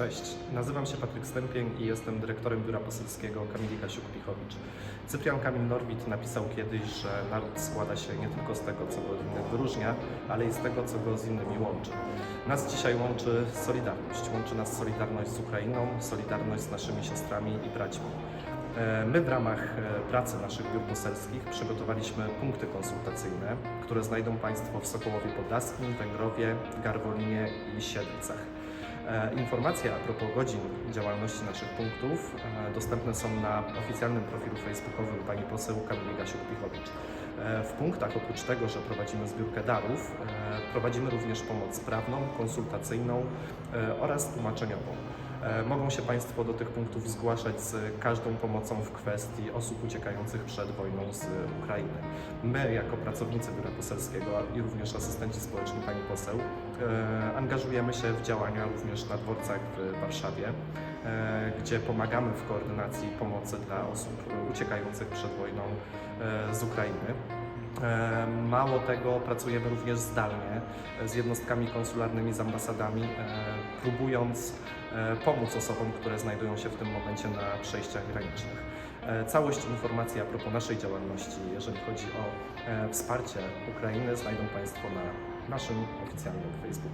Cześć, nazywam się Patryk Stępień i jestem dyrektorem biura poselskiego Kamili Kasiuk-Pichowicz. Cyprian Kamil Norwid napisał kiedyś, że naród składa się nie tylko z tego, co go od innych wyróżnia, ale i z tego, co go z innymi łączy. Nas dzisiaj łączy solidarność. Łączy nas solidarność z Ukrainą, solidarność z naszymi siostrami i braćmi. E, My w ramach e, pracy naszych biur poselskich przygotowaliśmy punkty konsultacyjne, które znajdą Państwo w Sokołowie Podlaskim, Węgrowie, Garwolinie i Siedlcach. E, Informacje a propos godzin działalności naszych punktów e, dostępne są na oficjalnym profilu facebookowym pani poseł Kamili Gasiuk-Pichowicz. E, W punktach oprócz tego, że prowadzimy zbiórkę darów, prowadzimy również pomoc prawną, konsultacyjną oraz tłumaczeniową. E, Mogą się Państwo do tych punktów zgłaszać z każdą pomocą w kwestii osób uciekających przed wojną z Ukrainy. My, jako pracownicy Biura Poselskiego i również asystenci społeczni Pani Poseł, e, angażujemy się w działania również na dworcach w Warszawie, e, gdzie pomagamy w koordynacji pomocy dla osób uciekających przed wojną z Ukrainy. E, Mało tego, pracujemy również zdalnie e, z jednostkami konsularnymi, z ambasadami, e, próbując pomóc osobom, które znajdują się w tym momencie na przejściach granicznych. Całość informacji a propos naszej działalności, jeżeli chodzi o wsparcie Ukrainy, znajdą Państwo na naszym oficjalnym Facebooku.